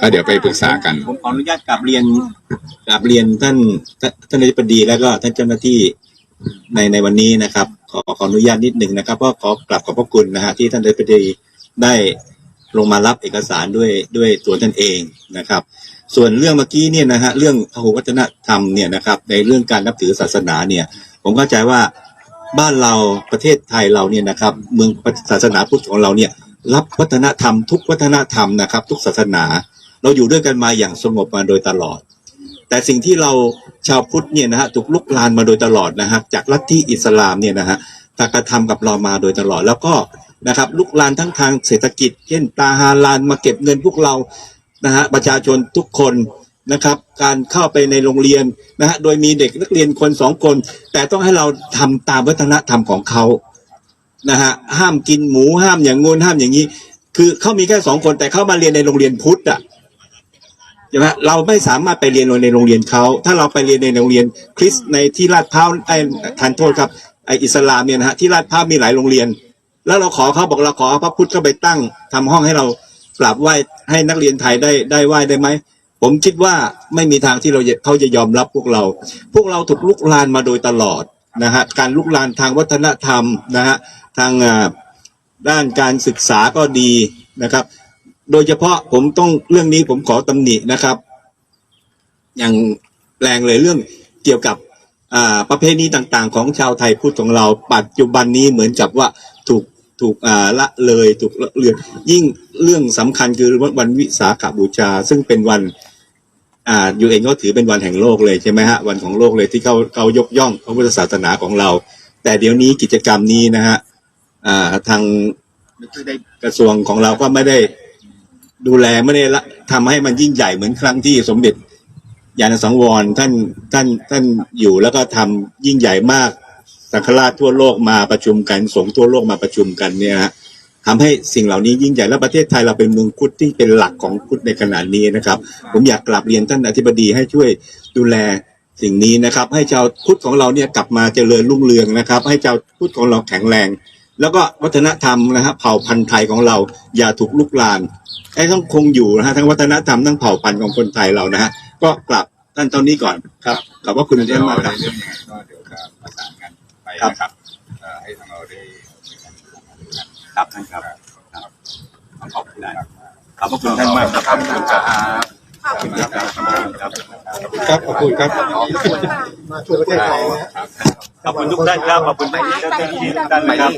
ก็เดี๋ยวไปปรึกษากัน ผมขออนุญาตกราบเรียนกราบเรียนท่านท่านท่านอธิบดีแล้วก็ท่านเจ้าหน้าที่ในในวันนี้นะครับ ขอขออนุญาตนิดหนึ่งนะครับเพราะขอกลับขอบพระคุณนะฮะที่ท่านอธิบดีได้ลงมารับเอกสารด้วยด้วยตัวท่านเองนะครับ ส่วนเรื่องเมื่อกี้เนี่ยนะฮะเรื่องพหุวัฒนธรรมเนี่ยนะครับในเรื่องการนับถือศาสนาเนี่ย ผมเข้าใจว่าบ้านเราประเทศไทยเราเนี่ยนะครับ เมืองศาสนาพุทธของเราเนี่ย รับวัฒนธรรม ทุกวัฒนธรรมนะครับ ทุกศาสนา เราอยู่ด้วยกันมาอย่างสงบมาโดยตลอด แต่สิ่งที่เราชาวพุทธเนี่ยนะฮะถูกลุกลานมาโดยตลอดนะฮะจากลัทธิอิสลามเนี่ยนะฮะตากระทำกับเรามาโดยตลอดแล้วก็นะครับลุกลานทั้งทางเศรษฐกิจ เช่นตาฮาลานมาเก็บเงินพวกเรานะฮะประชาชนทุกคนนะครับการเข้าไปในโรงเรียนนะฮะโดยมีเด็กนักเรียนคนสองคน แต่ต้องให้เราทำตามวัฒนธรรมของเขา นะฮะห้ามกินหมูห้ามอย่างงูนห้ามอย่างนี้ คือเขามีแค่สองคนแต่เขามาเรียนในโรงเรียนพุทธอะใช่ไหมเราไม่สามารถไปเรียนในโรงเรียนเขาถ้าเราไปเรียนในโรงเรียนคริสต์ในที่ลาดพร้าวไอ้ทานโทษครับไออิสลามเนี่ยนะฮะที่ลาดพร้าวมีหลายโรงเรียน แล้วเราขอเขาบอกเราขอพระพุทธเข้าไปตั้งทำห้องให้เรากราบไหว้ให้นักเรียนไทยได้ได้ไหว้ได้ไหมผมคิดว่าไม่มีทางที่เราจะเขาจะยอมรับพวกเรา พวกเราถูกลุกลานมาโดยตลอด นะฮะการลุกลานทางวัฒนธรรมนะฮะทางด้านการศึกษาก็ดีนะครับ โดยเฉพาะผมต้องเรื่องนี้ผมขอตำหนินะครับ อย่างแรงเลยเรื่องเกี่ยวกับอาประเพณีต่างๆ ของชาวไทยพุทธของเราปัจจุบันนี้เหมือนกับว่าถูกถูกละเลยถูกละเลือนยิ่งเรื่องสำคัญคือวันวิสาขบูชา ซึ่งเป็นวัน อ่ายูเองก็ถือเป็นวันแห่งโลกเลยใช่ไหมฮะวันของโลกเลยที่เขาเขายกย่องพระพุทธศาสนาของเรา แต่เดี๋ยวนี้กิจกรรมนี้นะฮะอ่าทางกระทรวงของเราก็ไม่ได้ดูแลไม่ได้ละทำให้มันยิ่งใหญ่เหมือนครั้งที่สมเด็จยานสังวรท่านท่านท่านอยู่แล้วก็ทำยิ่งใหญ่มากสังฆราชทั่วโลกมาประชุมกันสงฆ์ทั่วโลกมาประชุมกันเนี่ยฮะ ทำให้สิ่งเหล่านี้ยิ่งใหญ่และประเทศไทยเราเป็นเมืองพุทธที่เป็นหลักของพุทธในขณะนี้นะครับ ผมอยากกลับเรียนท่านอธิบดีให้ช่วยดูแลสิ่งนี้นะครับ ให้ชาวพุทธของเราเนี่ยกลับมาเจริญรุ่งเรืองนะครับ ให้ชาวพุทธของเราแข็งแรง แล้วก็วัฒนธรรมนะครับเผ่าพันธุ์ไทยของเราอย่าถูกลุกลานให้ต้องคงอยู่นะฮะทั้งวัฒนธรรมทั้งเผ่าพันธุ์ของคนไทยเรานะฮะก็กลับท่านเท่านี้ก่อนครับขอบพระคุณเดี๋เช่ยนวมากในครับเรื่องยังไงก็เดี๋ยวจะประสานกันไปครับนะครับเอ่อให้ทางเราได้ ครับท่านครับขอบคุณครับขอบพระคุณท่านมากครับขอบคุณครับขอบคุณครับครับครับขอบคุณครับมาช่วยประเทศไทยนะขอบคุณทุกท่านครับขอบคุณท่านที่ทุกท่านนะครับ